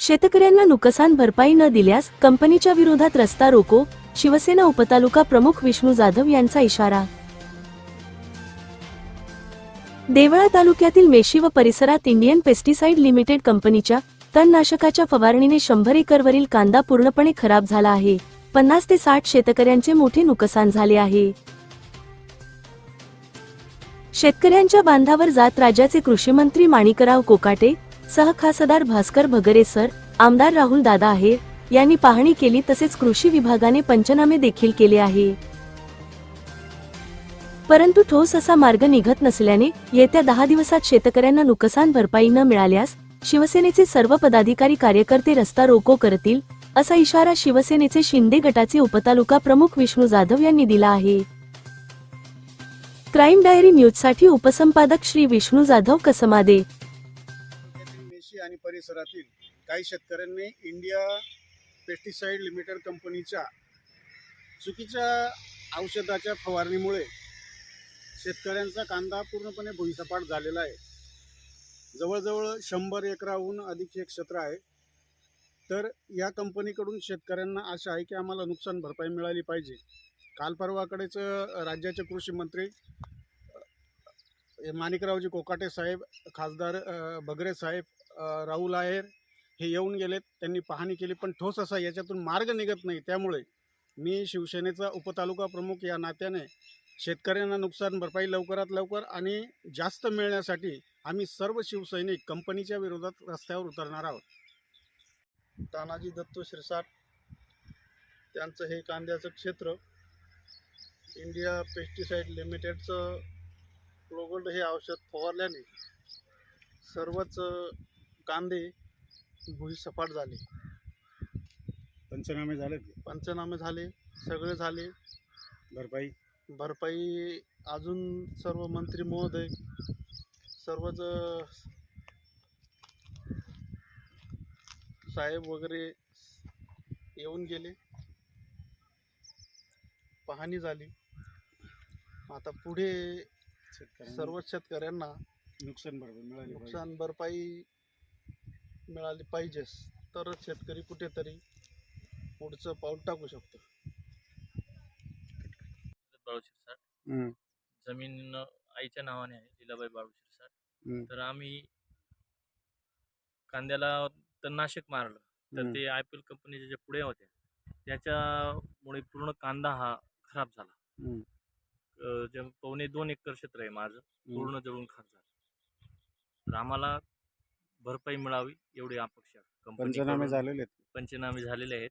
शेतकऱ्यांना नुकसान भरपाई न दिल्यास कंपनीच्या विरोधात रस्ता रोको शिवसेना उपतालुका प्रमुख विष्णू जाधव यांचा इशारा. देवळा तालुक्यातील मेशी व परिसरात इंडियन पेस्टिसाइड लिमिटेड कंपनीच्या तणनाशकाच्या फवारणीने शंभर एकरवरील कांदा पूर्णपणे खराब झाला आहे. पन्नास ते साठ शेतकऱ्यांचे मोठे नुकसान झाले आहे. शेतकऱ्यांच्या बांधावर जात राज्याचे कृषी मंत्री माणिकराव कोकाटे सह खासदार भास्कर भगरे सर आमदार राहुल दादा आहेर यांनी पाहणी केली तसेच कृषी विभागाने पंचनामे देखील केले आहे. परंतु ठोस असा मार्ग निघत नसल्याने येत्या दहा दिवसात शेतकऱ्यांना नुकसान भरपाई न मिळाल्यास शिवसेनेचे सर्व पदाधिकारी कार्यकर्ते रस्ता रोको करतील असा इशारा शिवसेनेचे शिंदे गटाचे उपतालुका प्रमुख विष्णू जाधव यांनी दिला आहे. क्राईम डायरी न्यूजसाठी उपसंपादक श्री विष्णू जाधव कसमादे. तालुक्यातील आणि परिसरातील काही शेतकऱ्यांनी इंडिया पेस्टिसाईड लिमिटेड कंपनीच्या चुकीच्या औषधाच्या फवारणीमुळे शेतकऱ्यांचा कांदा पूर्णपणे भुईसपाट झालेला आहे. जवळजवळ शंभर एकराहून अधिक हे क्षेत्र आहे. तर या कंपनीकडून शेतकऱ्यांना आशा आहे की आम्हाला नुकसान भरपाई मिळाली पाहिजे. काल परवाकडेच राज्याचे कृषी मंत्री माणिकरावजी कोकाटे साहेब खासदार भगरे साहेब राहुल आहेर हे येऊन गेलेत त्यांनी पाहणी केली पण ठोस असा याच्यातून मार्ग निघत नाही. त्यामुळे मी शिवसेनेचा उपतालुका प्रमुख या नात्याने शेतकऱ्यांना नुकसान भरपाई लवकरात लवकर आणि जास्त मिळण्यासाठी आम्ही सर्व शिवसैनिक कंपनीच्या विरोधात रस्त्यावर उतरणार आहोत. तानाजी दत्तू शिरसाट त्यांचं हे कांद्याचं क्षेत्र इंडिया पेस्टिसाईड लिमिटेडचं ग्लोगोल्ड हे औषध फवारल्याने सर्वच कांदे भुईसपाट झाले. पंचनामे झाले पंचनामे झाले सगळे झाले. भरपाई? भरपाई अजून सर्व मंत्री महोदय सर्वच साहेब वगैरे येऊन गेले. पाहणी झाली. आता पुढे शेतकऱ्यांना सर्वच शेतकऱ्यांना नुकसान भरपाई मिळाली पाहिजे. नुकसान भरपाई मिळाली पाहिजेच तरच शेतकरी कुठेतरी पुढचं पाऊल टाकू शकतो. बाळू शिरसाट हम्म, जमीन आईच्या नावाने आहे लीलाबाई बाळू शिरसाट तर आम्ही कांद्याला तणनाशक मारलं. तर. ते आय पी एल कंपनीच्या ज्या पुढे होत्या त्याच्यामुळे पूर्ण कांदा हा खराब झाला. जे पावणे दोन एकर क्षेत्र आहे माझं पूर्ण जळून खाक झालं. तर आम्हाला भरपाई मिळावी एवढी अपेक्षा पंचनामे. झालेले आहेत. पंचनामे झालेले आहेत.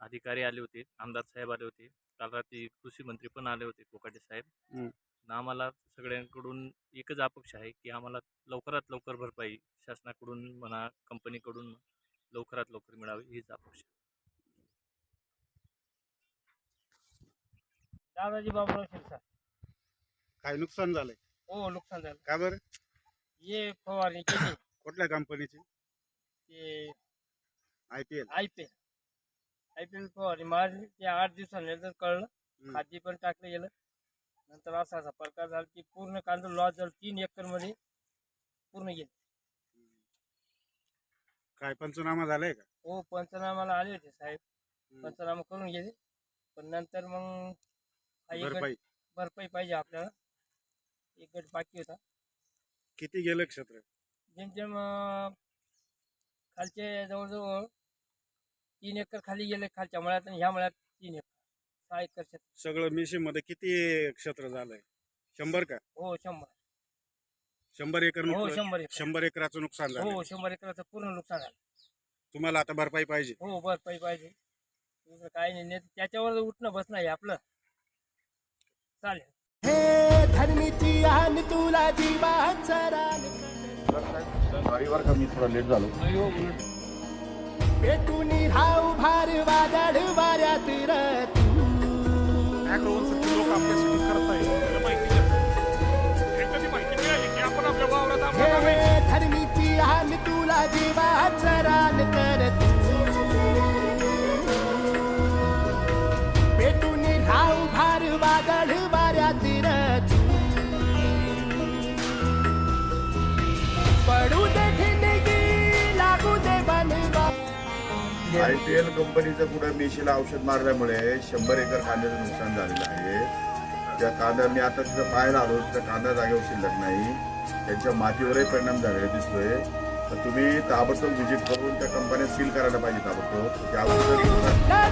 अधिकारी आले होते आमदार साहेब आले होते काल रात्री कृषी मंत्री पण आले होते कोकाटे साहेब. हम्म. आणि आम्हाला सगळ्यांकडून एकच अपेक्षा आहे की आम्हाला लवकरात लवकर भरपाई शासनाकडून म्हणा कंपनीकडून लवकरात लवकर मिळावी हीच अपेक्षा. दादाजी बाबूराव शिरसाट काय नुकसान झालंय? हो नुकसान झालं. का बरं? ये फवारणी केली. कुठल्या कंपनीची ते I P L I P L I P L फवारणी मारली ते आठ दिवसानंतर कळलं. खाद्य पण टाकलं गेलं. नंतर असा असा प्रकार झाला की पूर्ण कांदा लॉस झाला. तीन एकरमध्ये पूर्ण गेले. काय पंचनामा झालाय का? हो पंचनामाला आले होते साहेब. पंचनामा करून गेले. पण नंतर मग हा एक गट भरपाई. भरपाई पाहिजे आपल्याला. एक गट बाकी होता. किती गेलं क्षेत्र? जेमतेम खालचे जवळजवळ तीन एकर खाली गेले खालच्या मळ्यात आणि ह्या मळ्यात तीन एकर सहा एकर क्षेत्र सगळं मिशी मध्ये किती क्षेत्र झालंय? शंभर का? हो शंभर. शंभर एकर हो शंभर एकर. शंभर एकराचं नुकसान झालं हो शंभर एकराचं पूर्ण नुकसान झालं तुम्हाला आता भरपाई पाहिजे. हो भरपाई पाहिजे. दुसरं काही नाही. नाही तर त्याच्यावर उठणं बसणं आहे आपलं. चालेल. हे धरणीची आन तुला जीवाचा रान गाडीवर का मी थोडा लेट झालो? राहू भार वादळ वाऱ्यात रतू. हे हे धरणीची आन तुला जीवाचा आय पी एल कंपनीचं पुढे मेशीला औषध मारल्यामुळे शंभर एकर कांद्याचं नुकसान झालेलं आहे. त्या कांदा मी आता तिथं पाहायला आलो त्या कांदा जागेवर शिल्लक नाही. त्यांच्या मातीवरही परिणाम झालेला दिसतोय. तर तुम्ही ताबडतोब व्हिजिट करून त्या कंपन्या सील करायला पाहिजे ताबडतोब. त्या अगोदर